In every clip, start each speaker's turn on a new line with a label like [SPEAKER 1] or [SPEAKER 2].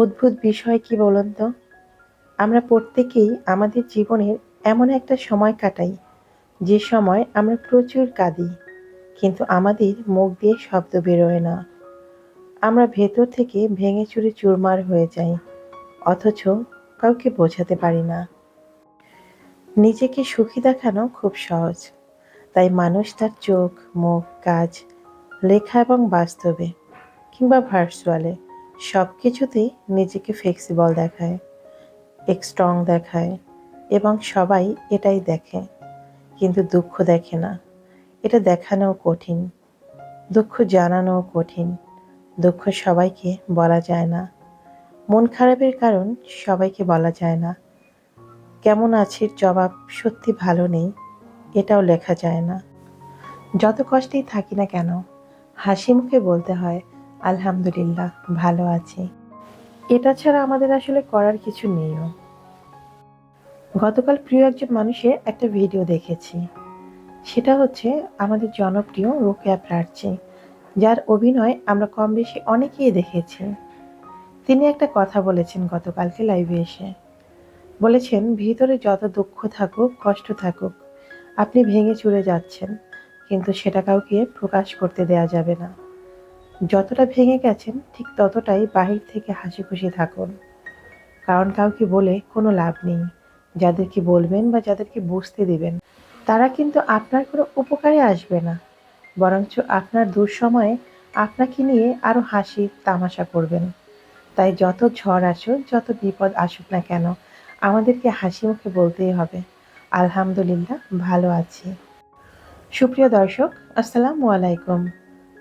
[SPEAKER 1] অদ্ভুত বিষয় কি বলুন তো? আমরা প্রত্যেকেই আমাদের জীবনের এমন একটা সময় কাটাই, যে সময় আমরা প্রচুর কাঁদি, কিন্তু আমাদের মুখ দিয়ে শব্দ বেরোয় না। আমরা ভেতর থেকে ভেঙে চুরে চুরমার হয়ে যাই, অথচ কাউকে বোঝাতে পারি না। নিজেকে সুখী দেখানো খুব সহজ, তাই মানুষ তার চোখ, মুখ, কাজ, লেখা এবং বাস্তবে কিংবা ভার্চুয়ালে সব কিছুতেই নিজেকে ফ্লেক্সিবল দেখায় স্ট্রং দেখায় এবং সবাই এটাই দেখে, কিন্তু দুঃখ দেখে না। এটা দেখানোও কঠিন, দুঃখ জানানোও কঠিন, দুঃখ সবাইকে বলা যায় না। মন খারাপের কারণ সবাইকে বলা যায় না। কেমন আছির জবাব সত্যি ভালো নেই, এটাও লেখা যায় না। যত কষ্টেই থাকি না কেন হাসি মুখে বলতে হয় আলহামদুলিল্লাহ, ভালো আছি। এটা ছাড়া আমাদের আসলে করার কিছু নেইও গতকাল প্রিয় একজন মানুষের একটা ভিডিও দেখেছি। সেটা হচ্ছে আমাদের জনপ্রিয় রোকেয়া প্রার্থী, যার অভিনয় আমরা কম বেশি অনেকেই দেখেছি। তিনি একটা কথা বলেছেন গতকালকে লাইভে এসে। বলেছেন, ভিতরে যত দুঃখ থাকুক, কষ্ট থাকুক, আপনি ভেঙে চুরে যাচ্ছেন, কিন্তু সেটা কাউকে প্রকাশ করতে দেয়া যাবে না। যতটা ভেঙে গেছেন, ঠিক ততটাই বাহির থেকে হাসি খুশি থাকুন। কারণ কাউকে বলে কোনো লাভ নেই। যাদেরকে বলবেন বা যাদেরকে বুঝতে দিবেন, তারা কিন্তু আপনার কোনো উপকারে আসবে না। বরঞ্চ আপনার দুঃসময়ে আপনাকে নিয়ে আরও হাসি, তামাশা করবেন। তাই যত ঝড় আসুক, যত বিপদ আসুক না কেন, আমাদেরকে হাসি মুখে বলতেই হবে, আলহামদুলিল্লাহ, ভালো আছি। সুপ্রিয় দর্শক, আসসালামু আলাইকুম।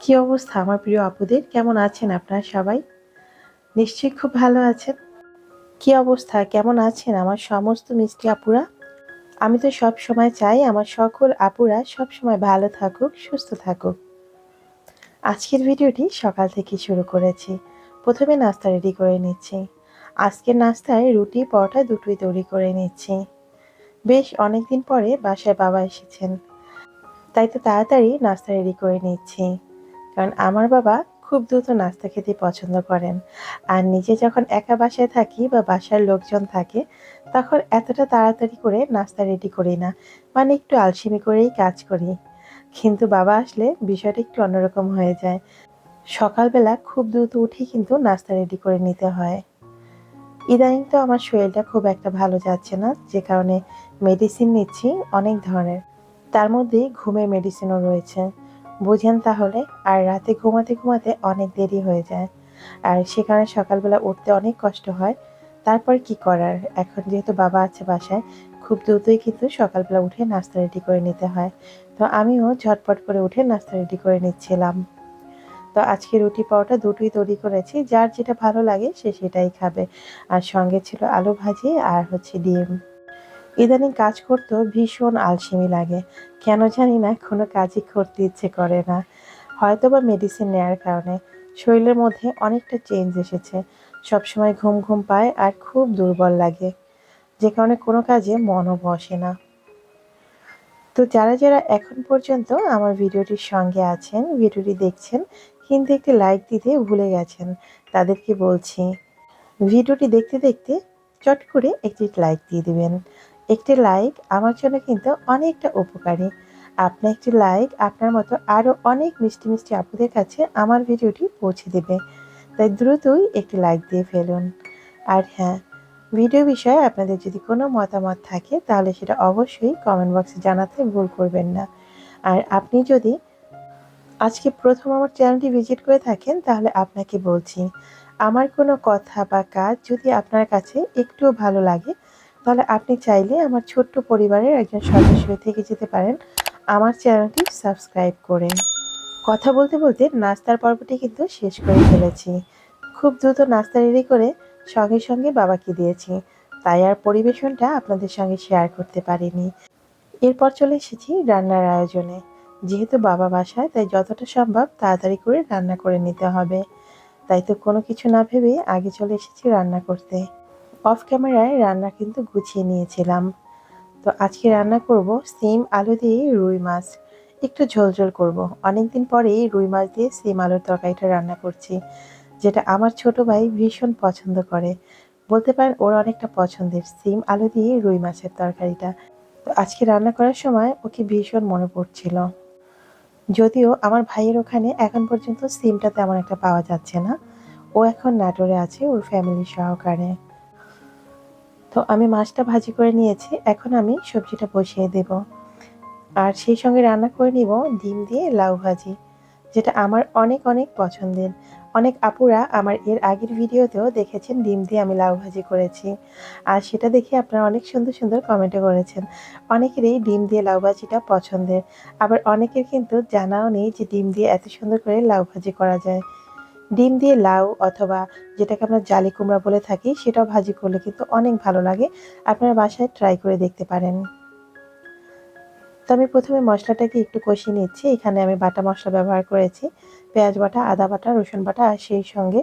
[SPEAKER 1] কি অবস্থা আমার প্রিয় আপুদের? কেমন আছেন আপনারা সবাই? নিশ্চয়ই খুব ভালো আছেন। কি অবস্থা? কেমন আছেন আমার সমস্ত মিষ্টি আপুরা? আমি তো সব সময় চাই আমার সকল আপুরা সব সময় ভালো থাকুক, সুস্থ থাকুক। আজকের ভিডিওটি সকাল থেকে শুরু করেছি। প্রথমে নাস্তা রেডি করে নিচ্ছি। আজকের নাস্তায় রুটি, পরোটা দুটোই তৈরি করে নিচ্ছি। বেশ অনেকদিন পরে বাসায় বাবা এসেছেন। তাই তো তাড়াতাড়ি নাস্তা রেডি করে নিচ্ছি। কারণ আমার বাবা খুব দ্রুত নাস্তা খেতে পছন্দ করেন। আর নিজে যখন একা বাসায় থাকি বা বাসার লোকজন থাকে, তখন এতটা তাড়াতাড়ি করে নাস্তা রেডি করি না। মানে একটু আলসেমি করেই কাজ করি। কিন্তু বাবা আসলে বিষয়টা একটু অন্যরকম হয়ে যায়। সকালবেলা খুব দ্রুত উঠে কিন্তু নাস্তা রেডি করে নিতে হয়। ইদানিং তো আমার শরীরটা খুব একটা ভালো যাচ্ছে না, যে কারণে মেডিসিন নিচ্ছি অনেক ধরনের। তার মধ্যে ঘুমের মেডিসিনও রয়েছে। বুঝেন তাহলে, আর রাতে ঘুমাতে ঘুমাতে অনেক দেরি হয়ে যায়। আর সে কারণে সকালবেলা উঠতে অনেক কষ্ট হয়। তারপর কি করার? এখন যেহেতু বাবা আছে বাসায়, খুব দ্রুতই কিন্তু সকালবেলা উঠে নাস্তা রেডি করে নিতে হয়। তো আমিও ঝটপট করে উঠে নাস্তা রেডি করে নিচ্ছিলাম। তো আজকে রুটি পাওয়াটা দুটোই তৈরি করেছি। যার যেটা ভালো লাগে সে সেটাই খাবে। আর সঙ্গে ছিল আলু ভাজি আর হচ্ছে ডিম। ইদানিং কাজ করতেও ভীষণ আলসেমি লাগে। কেন জানি না, কোনো কাজই করতে ইচ্ছে করে না। হয়তো বা মেডিসিন নেওয়ার কারণে। শরীরের মধ্যে অনেকটা চেঞ্জ এসেছে। সবসময় ঘুম ঘুম পায় আর খুব দুর্বল লাগে। যে কারণে কোনো কাজে মনও বসে না। তো যারা যারা এখন পর্যন্ত আমার ভিডিওটির সঙ্গে আছেন, ভিডিওটি দেখছেন, কিন্তু একটি লাইক দিতে ভুলে গেছেন, তাদেরকে বলছি, ভিডিওটি দেখতে দেখতে চট করে একটি লাইক দিয়ে দিবেন। একটি লাইক আমার জন্য কিন্তু অনেকটা উপকারী। আপনার একটি লাইক আপনার মতো আরও অনেক মিষ্টি মিষ্টি আপুদের কাছে আমার ভিডিওটি পৌঁছে দেবে। তাই দ্রুতই একটি লাইক দিয়ে ফেলুন। আর হ্যাঁ ভিডিও বিষয়ে আপনাদের যদি কোনো মতামত থাকে তাহলে সেটা অবশ্যই কমেন্ট বক্সে জানাতে ভুল করবেন না। আর আপনি যদি আজকে প্রথম আমার চ্যানেলটি ভিজিট করে থাকেন তাহলে আপনাকে বলছি, আমার কোনো কথা বা কাজ যদি আপনার কাছে একটুও ভালো লাগে তাহলে আপনি চাইলে আমার ছোট্ট পরিবারের একজন সদস্য থেকে যেতে পারেন। আমার চ্যানেলটি সাবস্ক্রাইব করে। কথা বলতে বলতে নাস্তার পর্বটি কিন্তু শেষ করে ফেলেছি। খুব দ্রুত নাস্তা রেডি করে সঙ্গে সঙ্গে বাবাকে দিয়েছি। তাই আর পরিবেশনটা আপনাদের সঙ্গে শেয়ার করতে পারিনি। এরপর চলে এসেছি রান্নার আয়োজনে। যেহেতু বাবা বাসায়, তাই যতটা সম্ভব তাড়াতাড়ি করে রান্না করে নিতে হবে। তাই তো কোনো কিছু না ভেবে আগে চলে এসেছি রান্না করতে। অফ ক্যামেরায় রান্না কিন্তু গুছিয়ে নিয়েছিলাম। তো আজকে রান্না করব সিম আলু দিয়ে রুই মাছ। একটু ঝোল ঝোল করব। অনেকদিন পরেই রুই মাছ দিয়ে সিম আলুর তরকারিটা রান্না করছি, যেটা আমার ছোট ভাই ভীষণ পছন্দ করে। বলতে পারেন ওর অনেকটা পছন্দের সিম আলু দিয়ে রুই মাছের তরকারিটা। তো আজকে রান্না করার সময় ওকে ভীষণ মনে পড়ছিল। যদিও আমার ভাইয়ের ওখানে এখন পর্যন্ত সিমটা তেমন একটা পাওয়া যাচ্ছে না। ও এখন নাটোরে আছে ওর ফ্যামিলি সহকারে। তো আমি মাছটা ভাজি করে নিয়েছি, এখন আমি সবজিটা বসিয়ে দেব। আর সেই সঙ্গে রান্না করে নিব ডিম দিয়ে লাউ ভাজি, যেটা আমার অনেক অনেক পছন্দের। অনেক আপুরা আমার এর আগের ভিডিওতেও দেখেছেন ডিম দিয়ে আমি লাউ ভাজি করেছি। আর সেটা দেখে আপনারা অনেক সুন্দর সুন্দর কমেন্টও করেছেন। অনেকেরই ডিম দিয়ে লাউ ভাজিটা পছন্দের, আবার অনেকের কিন্তু জানাও নেই যে ডিম দিয়ে এত সুন্দর করে লাউ ভাজি করা যায়। ডিম দিয়ে লাউ অথবা যেটাকে আমরা জালি কুমড়া বলে থাকি, সেটাও ভাজি করলে কিন্তু অনেক ভালো লাগে। আপনারা বাসায় ট্রাই করে দেখতে পারেন। তো আমি প্রথমে মশলাটাকে একটু কষিয়ে নিচ্ছি। এখানে আমি বাটা মশলা ব্যবহার করেছি। পেঁয়াজ বাটা, আদা বাটা, রসুন বাটা আর সেই সঙ্গে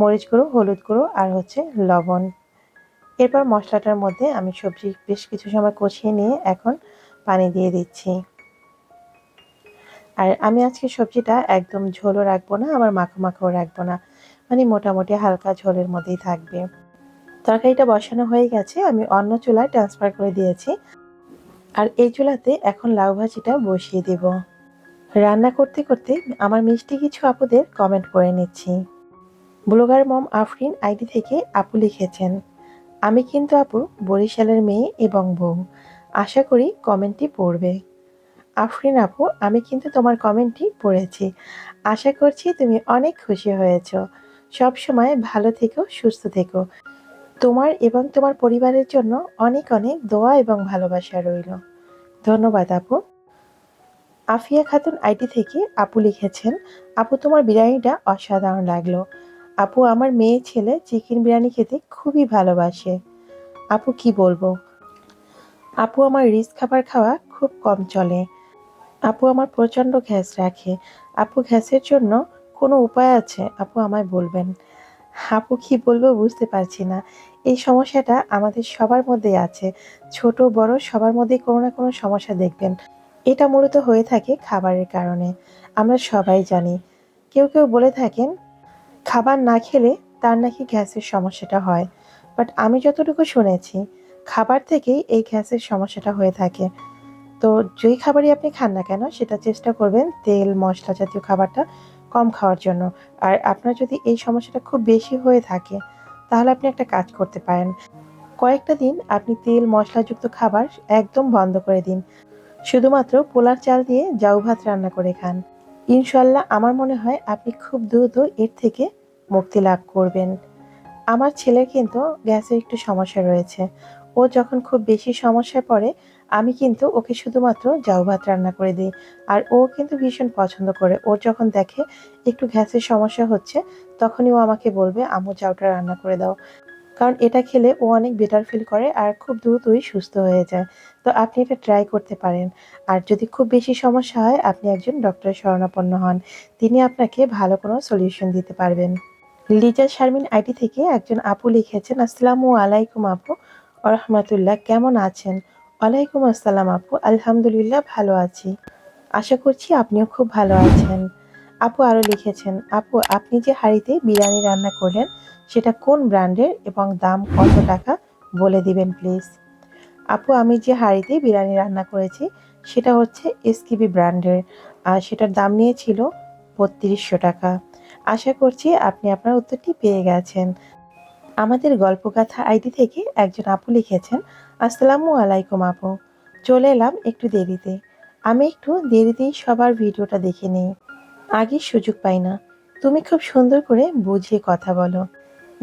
[SPEAKER 1] মরিচ গুঁড়ো, হলুদ গুঁড়ো আর হচ্ছে লবণ। এরপর মশলাটার মধ্যে আমি সবজি বেশ কিছু সময় কষিয়ে নিয়ে এখন পানি দিয়ে দিচ্ছি। আর আমি আজকে সবজিটা একদম ঝোলও রাখব না, আবার মাখো মাখোও রাখব না। মানে মোটামুটি হালকা ঝোলের মধ্যেই থাকবে। তরকারিটা বসানো হয়ে গেছে, আমি অন্য চুলায় ট্রান্সফার করে দিয়েছি। আর এই চুলাতে এখন লাউ ভাজিটা বসিয়ে দেব। রান্না করতে করতে আমার মিষ্টি কিছু আপুদের কমেন্ট করে নিচ্ছি। ব্লগার মম আফরিন আইডি থেকে আপু লিখেছেন, আমি কিন্তু আপু বরিশালের মেয়ে এবং বউ। আশা করি কমেন্টটি পড়বে। আফরিন আপু, আমি কিন্তু তোমার কমেন্টটি পড়েছি। আশা করছি তুমি অনেক খুশি হয়েছ। সব সময় ভালো থেকো, সুস্থ থেকো। তোমার এবং তোমার পরিবারের জন্য অনেক অনেক দোয়া এবং ভালোবাসা রইল। ধন্যবাদ আপু। আফিয়া খাতুন আইটি থেকে আপু লিখেছেন, আপু, তোমার বিরিয়ানিটা অসাধারণ লাগল। আপু, আমার মেয়ে ছেলে চিকেন বিরিয়ানি খেতে খুবই ভালোবাসে। আপু, কি বলব? আপু, আমার রিচ খাবার খাওয়া খুব কম চলে। আপু আমার প্রচণ্ড গ্যাস রাখে। আপু গ্যাসের জন্য কোনো উপায় আছে? আপু আমায় বলবেন। আপু কি বলব বুঝতে পারছি না। এই সমস্যাটা আমাদের সবার মধ্যেই আছে। ছোট, বড় সবার মধ্যেই কোনো না কোনো সমস্যা দেখবেন। এটা মূলত হয়ে থাকে খাবারের কারণে। আমরা সবাই জানি। কেউ কেউ বলে থাকেন, খাবার না খেলে তার নাকি গ্যাসের সমস্যাটা হয়। বাট আমি যতটুকু শুনেছি, খাবার থেকেই এই গ্যাসের সমস্যাটা হয়ে থাকে। তো যেই খাবারই আপনি খান না কেন, সেটা চেষ্টা করবেন তেল, মশলা জাতীয় খাবারটা কম খাওয়ার জন্য। আর আপনার যদি এই সমস্যাটা খুব বেশি হয়ে থাকে, তাহলে আপনি একটা কাজ করতে পারেন। কয়েকটা দিন আপনি তেল, মশলাযুক্ত খাবার একদম বন্ধ করে দিন। শুধুমাত্র পোলার চাল দিয়ে জাউ ভাত রান্না করে খান। ইনশাল্লাহ আমার মনে হয় আপনি খুব দ্রুত এর থেকে মুক্তি লাভ করবেন। আমার ছেলের কিন্তু গ্যাসের একটু সমস্যা রয়েছে। ও যখন খুব বেশি সমস্যায় পড়ে আমি কিন্তু ওকে শুধুমাত্র জাউ ভাত রান্না করে দিই। আর ও কিন্তু ভীষণ পছন্দ করে। ওর যখন দেখে একটু গ্যাসের সমস্যা হচ্ছে, তখনই ও আমাকে বলবে আমু জাউটা রান্না করে দাও। কারণ এটা খেলে ও অনেক বেটার ফিল করে আর খুব দ্রুতই সুস্থ হয়ে যায়। তো আপনি এটা ট্রাই করতে পারেন। আর যদি খুব বেশি সমস্যা হয়, আপনি একজন ডক্টরের শরণাপন্ন হন। তিনি আপনাকে ভালো কোনো সলিউশন দিতে পারবেন। লিজা শারমিন আইটি থেকে একজন আপু লিখেছেন, আসসালামু আলাইকুম আপু। রহমতুল্লাহ, কেমন আছেন? ওয়ালাইকুম আসসালাম আপু। আলহামদুলিল্লাহ ভালো আছি। আশা করছি আপনিও খুব ভালো আছেন। আপু আরও লিখেছেন, আপু, আপনি যে হাঁড়িতে বিরিয়ানি রান্না করলেন, সেটা কোন ব্র্যান্ডের এবং দাম কত টাকা? বলে দিবেন, প্লিজ। আপু, আমি যে হাঁড়িতে বিরিয়ানি রান্না করেছি, সেটা হচ্ছে এসকিবি ব্র্যান্ডের। আর সেটার দাম নিয়েছিল বত্রিশশো টাকা। আশা করছি আপনি আপনার উত্তরটি পেয়ে গেছেন। আমাদের গল্পগাথা আইডি থেকে একজন আপু লিখেছেন আসসালামু আলাইকুম আপু। চলে এলাম একটু দেরিতে। আমি একটু দেরিতেই সবার ভিডিওটা দেখে নিই। আগে সুযোগ পাই না। তুমি খুব সুন্দর করে বুঝিয়ে কথা বলো।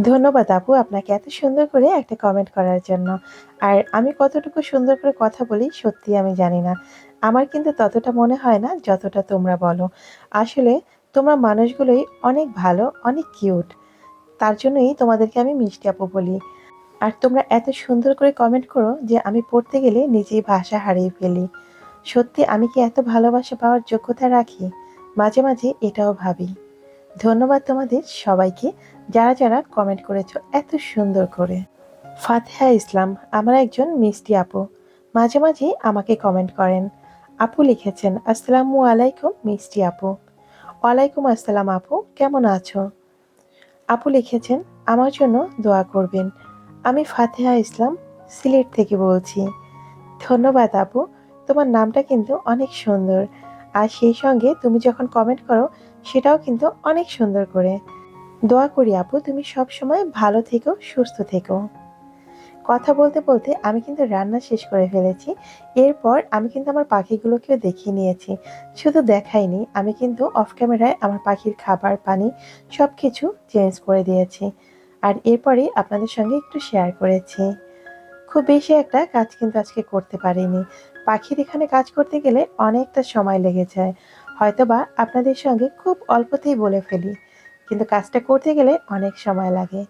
[SPEAKER 1] ধন্যবাদ আপু আপনাকে এত সুন্দর করে একটা কমেন্ট করার জন্য। আর আমি কতটুকু সুন্দর করে কথা বলি সত্যি আমি জানি না। আমার কিন্তু ততটা মনে হয় না যতটা তোমরা বলো। আসলে তোমরা মানুষগুলোই অনেক ভালো, অনেক কিউট তার জন্যই তোমাদেরকে আমি মিষ্টি আপু বলি। আর তোমরা এত সুন্দর করে কমেন্ট করো যে আমি পড়তে গেলে নিজেই ভাষা হারিয়ে ফেলি। সত্যি, আমি কি এত ভালোবাসা পাওয়ার যোগ্যতা রাখি? মাঝে মাঝে এটাও ভাবি। ধন্যবাদ তোমাদের সবাইকে যারা যারা কমেন্ট করেছ এত সুন্দর করে। ফাতেহা ইসলাম, আমার একজন মিষ্টি আপু, মাঝে মাঝে আমাকে কমেন্ট করেন। আপু লিখেছেন, আসসালামু আলাইকুম মিষ্টি আপু। ওয়ালাইকুম আসসালাম আপু, কেমন আছো? আপু লিখেছেন, আমার জন্য দোয়া করবেন। আমি ফাতেহা ইসলাম, সিলেট থেকে বলছি। ধন্যবাদ আপু, তোমার নামটা কিন্তু অনেক সুন্দর। আর সেই সঙ্গে তুমি যখন কমেন্ট করো, সেটাও কিন্তু অনেক সুন্দর করে। দোয়া করি আপু, তুমি সব সময় ভালো থেকো, সুস্থ থেকো। কথা বলতে বলতে আমি কিন্তু রান্না শেষ করে ফেলেছি। এরপর আমি কিন্তু আমার পাখিগুলোকেও দেখিয়ে নিয়েছি। শুধু দেখাইনি, আমি কিন্তু অফ ক্যামেরায় আমার পাখির খাবার, পানি সব কিছু চেঞ্জ করে দিয়েছি। আর এরপরেই আপনাদের সঙ্গে একটু শেয়ার করেছি। খুব বেশি একটা কাজ কিন্তু আজকে করতে পারিনি। পাখির এখানে কাজ করতে গেলে অনেকটা সময় লেগে যায়। হয়তোবা আপনাদের সঙ্গে খুব অল্পতেই বলে ফেলি, কিন্তু কাজটা করতে গেলে অনেক সময় লাগে।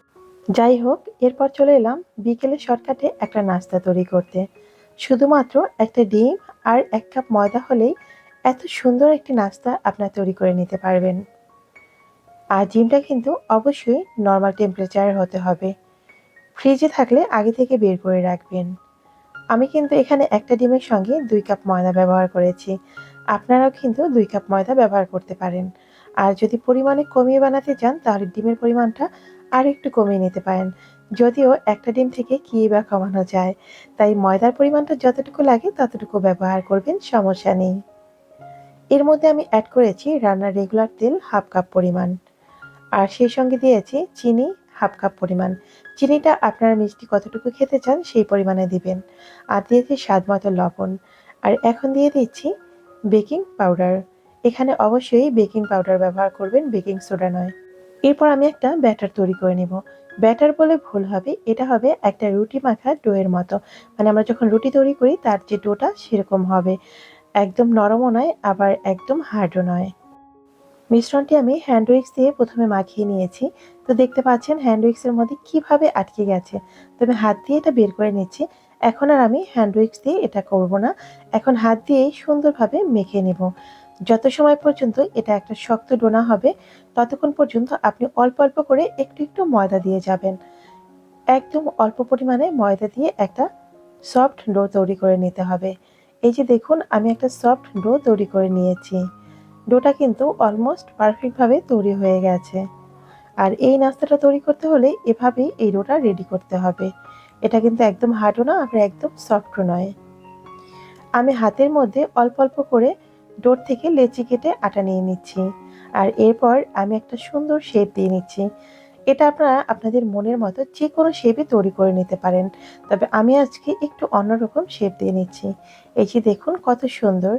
[SPEAKER 1] যাই হোক, এরপর চলে এলাম বিকেলে শর্টকাটে একটা নাস্তা তৈরি করতে। শুধুমাত্র একটা ডিম আর এক কাপ ময়দা হলেই এত সুন্দর একটি নাস্তা আপনার তৈরি করে নিতে পারবেন। আর ডিমটা কিন্তু অবশ্যই নর্মাল টেম্পারেচার হতে হবে। ফ্রিজে থাকলে আগে থেকে বের করে রাখবেন। আমি কিন্তু এখানে একটা ডিমের সঙ্গে দুই কাপ ময়দা ব্যবহার করেছি। আপনারাও কিন্তু দুই কাপ ময়দা ব্যবহার করতে পারেন। আর যদি পরিমাণে কমিয়ে বানাতে চান, তাহলে ডিমের পরিমাণটা আর একটু কমিয়ে নিতে পারেন। যদিও একটা ডিম থেকে কী বা কমানো যায়, তাই ময়দার পরিমাণটা যতটুকু লাগে ততটুকু ব্যবহার করবেন, সমস্যা নেই। এর মধ্যে আমি অ্যাড করেছি রান্নার রেগুলার তেল হাফ কাপ পরিমাণ। আর সেই সঙ্গে দিয়েছি চিনি, হাফ কাপ পরিমাণ। চিনিটা আপনারা মিষ্টি কতটুকু খেতে চান সেই পরিমাণে দিবেন। আর দিয়েছি স্বাদ মতো লবণ। আর এখন দিয়ে দিচ্ছি বেকিং পাউডার। এখানে অবশ্যই বেকিং পাউডার ব্যবহার করবেন, বেকিং সোডা নয়। এরপর আমি একটা ব্যাটার তৈরি করে নেব। ব্যাটার বলে ভুল হবে, এটা হবে একটা রুটি মাখা ডোয়ের মতো। মানে আমরা যখন রুটি তৈরি করি, তার যে ডোটা সেরকম হবে। একদম নরমও নয়, আবার একদম হার্ডও নয়। মিশ্রণটি আমি হ্যান্ড উইক্স দিয়ে প্রথমে মাখিয়ে নিয়েছি। তো দেখতে পাচ্ছেন হ্যান্ড উইক্সের মধ্যে কীভাবে আটকে গেছে। তো আমি হাত দিয়ে এটা বের করে নিচ্ছি। এখন আর আমি হ্যান্ড উইক্স দিয়ে এটা করব না। এখন হাত দিয়েই সুন্দরভাবে মেখে নেব। যত সময় পর্যন্ত এটা একটা শক্ত ডোনা হবে, ততক্ষণ পর্যন্ত আপনি অল্প অল্প করে একটু একটু ময়দা দিয়ে যাবেন। একদম অল্প পরিমাণে ময়দা দিয়ে একটা সফট ডো তৈরি করে নিতে হবে। এই যে দেখুন, আমি একটা সফট ডো তৈরি করে নিয়েছি। ডোটা কিন্তু অলমোস্ট পারফেক্টভাবে তৈরি হয়ে গেছে। আর এই নাস্তাটা তৈরি করতে হলে এভাবেই এই ডোটা রেডি করতে হবে। এটা কিন্তু একদম হার্ডও না আবার একদম সফটও নয়। আমি হাতের মধ্যে অল্প অল্প করে ডোর থেকে লেচি কেটে আটা নিয়ে নিচ্ছি। আর এরপর আমি একটা সুন্দর শেপ দিয়ে নিচ্ছি। এটা আপনারা আপনাদের মনের মতো যে কোনো শেপে তৈরি করে নিতে পারেন। তবে আমি আজকে একটু অন্যরকম শেপ দিয়ে নিচ্ছি। এই যে দেখুন কত সুন্দর।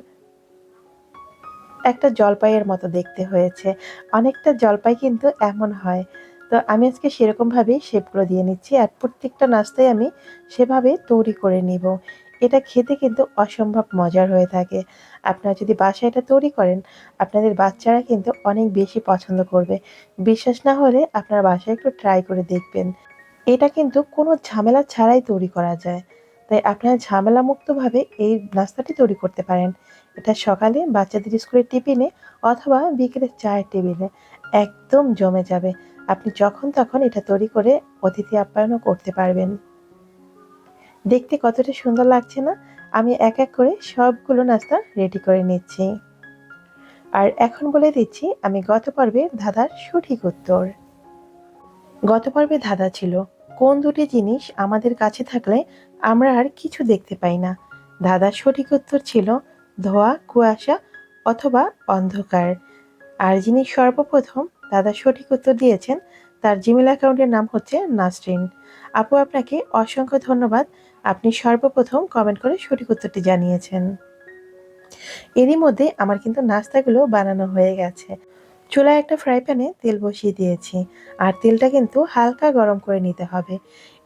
[SPEAKER 1] একটা জলপাইয়ের মতো দেখতে হয়েছে। অনেকটা জলপাই কিন্তু এমন হয়। তো আমি আজকে সেরকমভাবেই শেপগুলো দিয়ে নিচ্ছি আর প্রত্যেকটা নাস্তায় আমি সেভাবে তৈরি করে নিব। এটা খেতে কিন্তু অসম্ভব মজার হয়ে থাকে। আপনারা যদি বাসায় এটা তৈরি করেন, আপনাদের বাচ্চারা কিন্তু অনেক বেশি পছন্দ করবে। বিশ্বাস না হলে আপনার বাসায় একটু ট্রাই করে দেখবেন। এটা কিন্তু কোনো ঝামেলা ছাড়াই তৈরি করা যায়। তাই আপনারা ঝামেলা মুক্তভাবে এই নাস্তাটি তৈরি করতে পারেন। এটা সকালে বাচ্চাদের স্কুলের টিফিনে অথবা বিকেলে চায়ের টেবিলে একদম জমে যাবে। আপনি যখন তখন এটা তৈরি করে অতিথি আপ্যায়নও করতে পারবেন। দেখতে কতটা সুন্দর লাগছে না? আমি এক এক করে সবগুলো নাস্তা রেডি করে নিচ্ছি। আর এখন বলে দিচ্ছি, আমি গত পর্বে ধাঁধার সঠিক উত্তর। গত পর্বে ধাঁধা ছিল কোন দুটি জিনিস আমাদের কাছে থাকলে আমরা আর কিছু দেখতে পাই না? ধাঁধার সঠিক উত্তর ছিল ধোয়া, কুয়াশা অথবা অন্ধকার। আর যিনি সর্বপ্রথম দাদা সঠিক উত্তর দিয়েছেন, তার জিমেল অ্যাকাউন্টের নাম হচ্ছে নাসরিন। আপু, আপনাকে অসংখ্য ধন্যবাদ। আপনি সর্বপ্রথম কমেন্ট করে সঠিক উত্তরটি জানিয়েছেন। এরই মধ্যে আমার কিন্তু নাস্তাগুলো বানানো হয়ে গেছে। চুলায় একটা ফ্রাই প্যানে তেল বসিয়ে দিয়েছি, আর তেলটা কিন্তু হালকা গরম করে নিতে হবে।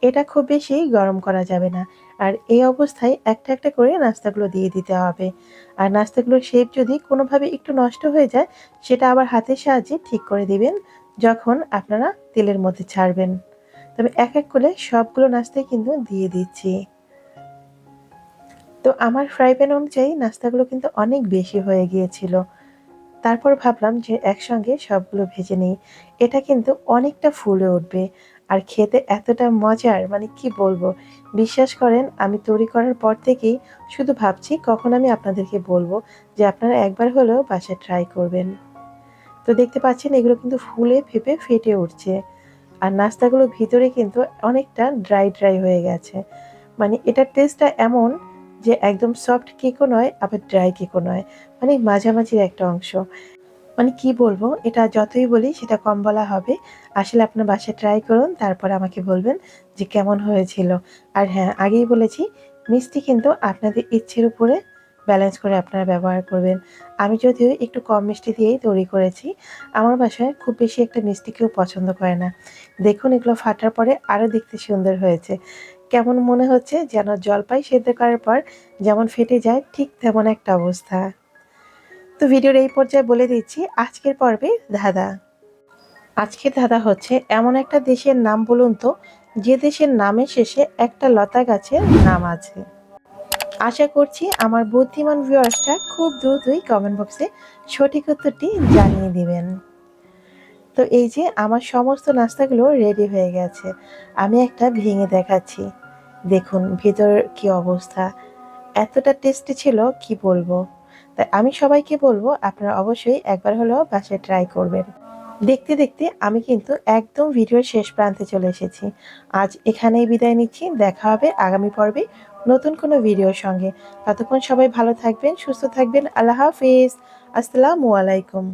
[SPEAKER 1] এটা খুব বেশি গরম করা যাবে না, আর এই অবস্থায় একটা একটা করে নাস্তাগুলো দিয়ে দিতে হবে। আর নাস্তাগুলোর শেপ যদি কোনোভাবে একটু নষ্ট হয়ে যায়, সেটা আবার হাতের সাহায্যে ঠিক করে দিবেন, যখন আপনারা তেলের মধ্যে ছাড়বেন। তবে এক এক করে সবগুলো নাস্তাই কিন্তু দিয়ে দিচ্ছি। তো আমার ফ্রাই প্যান অনুযায়ী নাস্তাগুলো কিন্তু অনেক বেশি হয়ে গিয়েছিল। তারপর ভাবলাম যে একসঙ্গে সবগুলো ভেজে নিই। এটা কিন্তু অনেকটা ফুলে উঠবে। আর খেতে এতটা মজার মানে কি বলব? বিশ্বাস করেন, আমি তৈরি করার পর থেকেই শুধু ভাবছি কখন আমি আপনাদেরকে বলব যে আপনারা একবার হলেও বাসায় ট্রাই করবেন। তো দেখতে পাচ্ছেন, এগুলো কিন্তু ফুলে ফেপে ফেটে উঠছে। আর নাস্তাগুলো ভিতরে কিন্তু অনেকটা ড্রাই ড্রাই হয়ে গেছে। মানে এটার টেস্টটা এমন যে একদম সফট কেকও নয়, আবার ড্রাই কেকও নয়। মানে মাঝামাঝির একটা অংশ। মানে কি বলব, এটা যতই বলি সেটা কম বলা হবে। আসলে আপনার বাসায় ট্রাই করুন, তারপর আমাকে বলবেন যে কেমন হয়েছিল। আর হ্যাঁ আগেই বলেছি, মিষ্টি কিন্তু আপনাদের ইচ্ছের উপরে ব্যালেন্স করে আপনারা ব্যবহার করবেন। আমি যদিও একটু কম মিষ্টি দিয়েই তৈরি করেছি, আমার বাসায় খুব বেশি একটা মিষ্টি কেউ পছন্দ করে না। দেখুন এগুলো ফাটার পরে আরও দেখতে সুন্দর হয়েছে। কেমন মনে হচ্ছে? যেন জলপাই সেদ্ধ করার পর যেমন ফেটে যায়, ঠিক তেমন একটা অবস্থা। তো ভিডিওর এই পর্যায়ে বলে দিচ্ছি, আজকের পর্বে ধাঁধা। আজকের ধাঁধা হচ্ছে এমন একটা দেশের নাম বলুন তো, যে দেশের নামের শেষে একটা লতা গাছের নাম আছে। আশা করছি আমার বুদ্ধিমান ভিউয়ার্সটা খুব দ্রুতই কমেন্ট বক্সে সঠিক উত্তরটি জানিয়ে দিবেন। তো এই যে আমার সমস্ত নাস্তাগুলো রেডি হয়ে গেছে, আমি একটা ভেঙে দেখাচ্ছি। দেখুন, ভেতর কি অবস্থা? এতটা টেস্টি ছিল, কি বলব? তাই আমি সবাইকে বলব, আপনারা অবশ্যই একবার হলেও বাসায় ট্রাই করবেন। দেখতে দেখতে আমি কিন্তু একদম ভিডিওর শেষ প্রান্তে চলে এসেছি। আজ এখানেই বিদায় নিচ্ছি, দেখা হবে আগামী পর্বে নতুন কোনো ভিডিওর সঙ্গে। ততক্ষণ সবাই ভালো থাকবেন, সুস্থ থাকবেন, আল্লাহ হাফিজ। আসসালামু আলাইকুম।